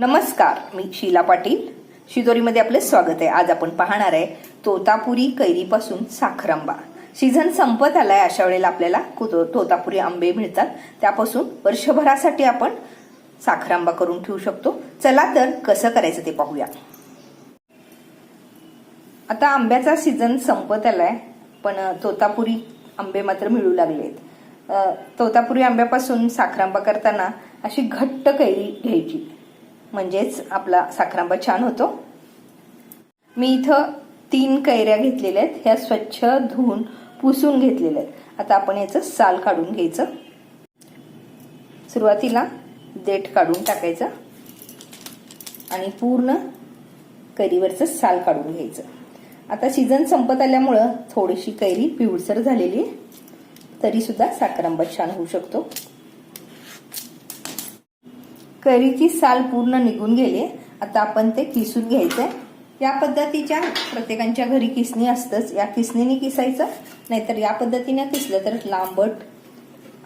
नमस्कार मी शीला पाटील. शिजोरीमध्ये आपलं स्वागत आहे. आज आपण पाहणार आहे तोतापुरी कैरीपासून साखरांबा. सीझन संपत आलाय अशा वेळेला आपल्याला तोतापुरी आंबे मिळतात. त्यापासून वर्षभरासाठी आपण साखरांबा करून ठेवू शकतो. चला तर कसं करायचं ते पाहूया. आता आंब्याचा सीझन संपत आलाय पण तोतापुरी आंबे मात्र मिळू लागलेत तोतापुरी आंब्यापासून साखरांबा करताना अशी घट्ट कैरी घ्यायची. म्हणजेच आपला साखरांबा छान होतो. मी इथं तीन कैऱ्या घेतलेल्या आहेत. ह्या स्वच्छ धुवून पुसून घेतलेल्या आहेत. आता आपण याचं साल काढून घ्यायचं. सुरुवातीला देठ काढून टाकायचं. आणि पूर्ण कैरीवरचं साल काढून घ्यायचं. आता सीझन संपत आल्यामुळं थोडीशी कैरी पिवळसर झालेली आहे. तरी सुद्धा साखरांबा छान होऊ शकतो. करीची साल पूर्ण निघून गेले. आता आपण ते किसून घ्यायचंय. या पद्धतीच्या प्रत्येकांच्या घरी किसणी असतंच. या किसणीने किसायचं नाहीतर या पद्धतीने किसलं तर लांबट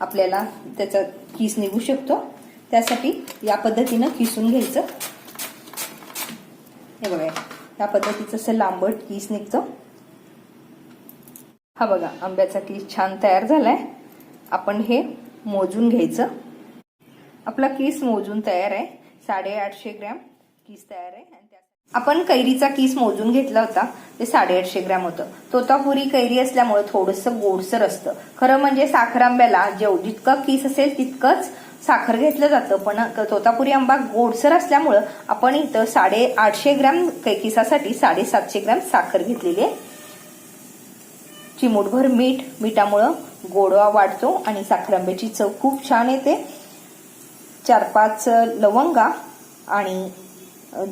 आपल्याला त्याचा किस निघू शकतो. त्यासाठी या पद्धतीनं किसून घ्यायचं. हे बघा या पद्धतीचं असं लांबट किस निघतो. हा बघा आंब्याचा किस छान तयार झालाय. आपण हे मोजून घ्यायचं. आपला किस मोजून तयार आहे. साडेआठशे ग्रॅम किस तयार आहे. आणि आपण कैरीचा किस मोजून घेतला होता. ते साडेआठशे ग्रॅम होतं. तोतापुरी कैरी असल्यामुळे थोडंसं गोडसर असतं. खरं म्हणजे साखर आंब्याला जेव जितकं किस असेल तितकंच साखर घेतलं जातं. पण तोतापुरी आंबा गोडसर असल्यामुळं आपण इथं साडे आठशे ग्रॅम किसासाठी साडेसातशे ग्रॅम साखर घेतलेली आहे. चिमूटभर मीठ मिठामुळं गोडवा वाढतो आणि साखर आंब्याची चव खूप छान येते. चार पाच लवंगा आणि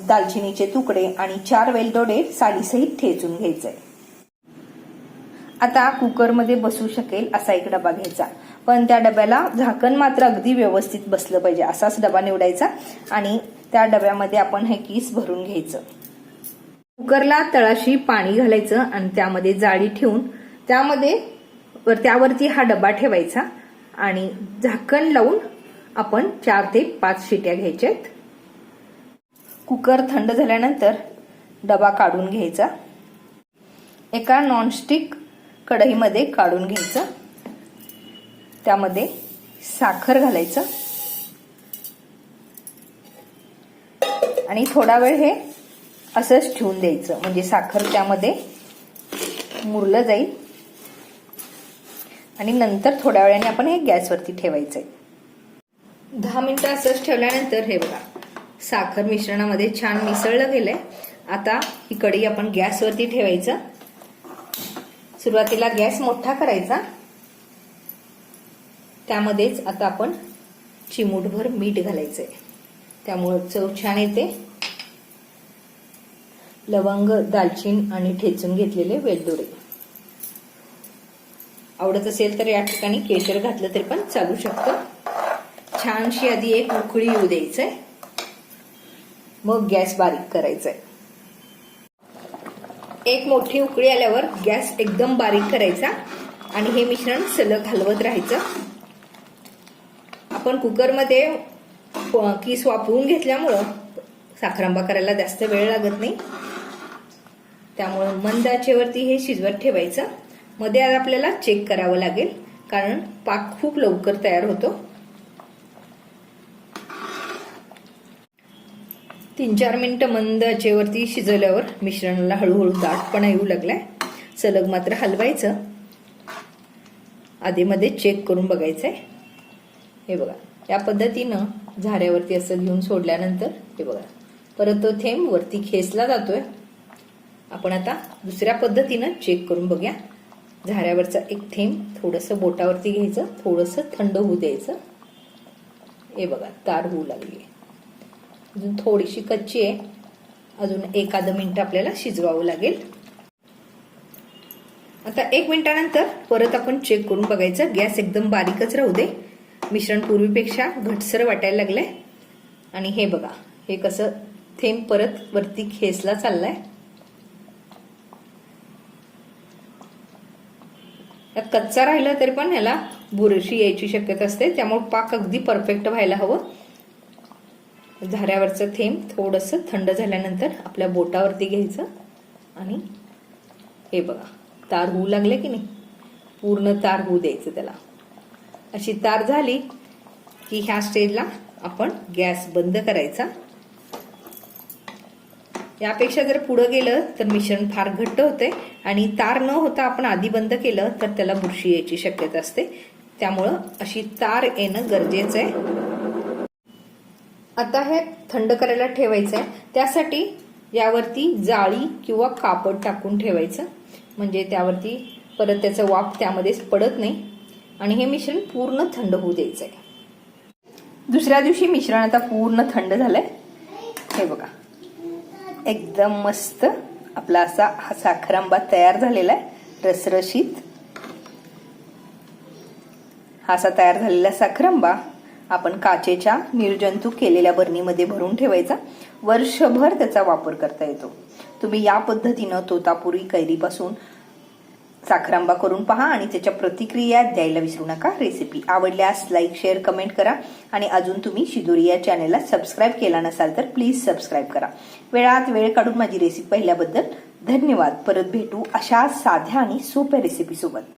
दालचिनीचे तुकडे आणि चार वेलदोडे सालीसहित ठेचून घ्यायचे. आता कुकरमध्ये बसू शकेल असा एक डबा घ्यायचा. पण त्या डब्याला झाकण मात्र अगदी व्यवस्थित बसलं पाहिजे असाच डबा निवडायचा आणि त्या डब्यामध्ये आपण हे किस भरून घ्यायचं. कुकरला तळाशी पाणी घालायचं आणि त्यामध्ये जाळी ठेवून त्यामध्ये वर- त्यावरती हा डबा ठेवायचा आणि झाकण लावून आपण चार ते पाच शिट्या घ्यायच्यात. कुकर थंड झाल्यानंतर डबा काढून घ्यायचा. एका नॉनस्टिक कढईमध्ये काढून घ्यायचं. त्यामध्ये साखर घालायचं. आणि थोडा वेळ हे असंच ठेवून द्यायचं. म्हणजे साखर त्यामध्ये मुरलं जाईल. आणि नंतर थोड्या वेळाने आपण हे गॅसवरती ठेवायचं आहे दहा मिनटं असंच ठेवल्यानंतर हे बघा साखर मिश्रणामध्ये छान मिसळलं गेलंय. आता ही कढई आपण गॅसवरती ठेवायचं. सुरुवातीला गॅस मोठा करायचा. त्यामध्येच आता आपण चिमूटभर मीठ घालायचंय. त्यामुळं चव छान येते. लवंग दालचीन आणि ठेचून घेतलेले वेलदोडे. आवडत असेल तर या ठिकाणी केशर घातलं तरी पण चालू शकतं. छानशी आधी एक उकळी येऊ द्यायचंय. मग गॅस बारीक करायचंय. एक मोठी उकळी आल्यावर गॅस एकदम बारीक करायचा आणि हे मिश्रण सलग हलवत राहायचं. आपण कुकरमध्ये किस वापरून घेतल्यामुळं साखरांबा करायला जास्त वेळ लागत नाही. त्यामुळं मंद आचेवरती हे शिजवत ठेवायचं. मध्ये आज आपल्याला चेक करावं लागेल कारण पाक खूप लवकर तयार होतो. तीन चार मिनटं मंद आचेवरती शिजवल्यावर मिश्रणाला हळूहळू दाटपणा येऊ लागलाय. सलग मात्र हलवायचं. आधीमध्ये चेक करून बघायचंय. हे बघा या पद्धतीनं झाऱ्यावरती असं घेऊन सोडल्यानंतर हे बघा परत तो थेंब वरती खेचला जातोय. आपण आता दुसऱ्या पद्धतीनं चेक करून बघूया. झाऱ्यावरचा एक थेंब थोडंसं बोटावरती घ्यायचं थोडंसं थंड होऊ द्यायचं. हे बघा तार होऊ लागली. अजून थोडीशी कच्ची आहे. अजून एखाद मिनटं आपल्याला शिजवावं लागेल. आता एक मिनिटानंतर परत आपण चेक करून बघायचं. गॅस एकदम बारीकच राहू दे. मिश्रण पूर्वीपेक्षा घटसर वाटायला लागलंय. आणि हे बघा हे कसं थेंब परत वरती खेचला चाललाय. कच्चा राहिला तरी पण ह्याला बुरशी यायची शक्यता असते. त्यामुळे पाक अगदी परफेक्ट व्हायला हवं. झाऱ्यावरचं थेंब थोडंसं थंड झाल्यानंतर आपल्या बोटावरती घ्यायचं. आणि हे बघा तार होऊ लागले की नाही? पूर्ण तार होऊ द्यायचं त्याला. अशी तार झाली की ह्या स्टेजला आपण गॅस बंद करायचा. यापेक्षा जर पुढं गेलं तर मिश्रण फार घट्ट होते आणि तार न होता आपण आधी बंद केलं तर त्याला बुरशी यायची शक्यता असते. त्यामुळं अशी तार येणं गरजेचं आहे. आता हे थंड करायला ठेवायचं आहे त्यासाठी यावरती जाळी किंवा कापड टाकून ठेवायचं. म्हणजे त्यावरती परत त्याचं वाफ त्यामध्येच पडत नाही. आणि हे मिश्रण पूर्ण थंड होऊ द्यायचं आहे दुसऱ्या दिवशी मिश्रण आता पूर्ण थंड झालंय. हे बघा. एकदम मस्त आपला असा हा साखरांबा तयार झालेला आहे. रसरशीत. हा असा तयार झालेला साखरांबा. आपण काचेच्या निर्जंतुक केलेल्या बरणीमध्ये भरून ठेवायचा. वर्षभर त्याचा वापर करता येतो. तुम्ही या पद्धतीनं तोतापुरी कैरीपासून साखरांबा करून पहा आणि त्याच्या प्रतिक्रिया द्यायला विसरू नका. रेसिपी आवडल्यास लाईक शेअर कमेंट करा आणि अजून तुम्ही शिदोरी या चॅनेलला सबस्क्राईब केला नसाल तर प्लीज सबस्क्राईब करा. वेळात वेळ काढून माझी रेसिपी पाहिल्याबद्दल धन्यवाद. परत भेटू अशा साध्या आणि सोप्या रेसिपीसोबत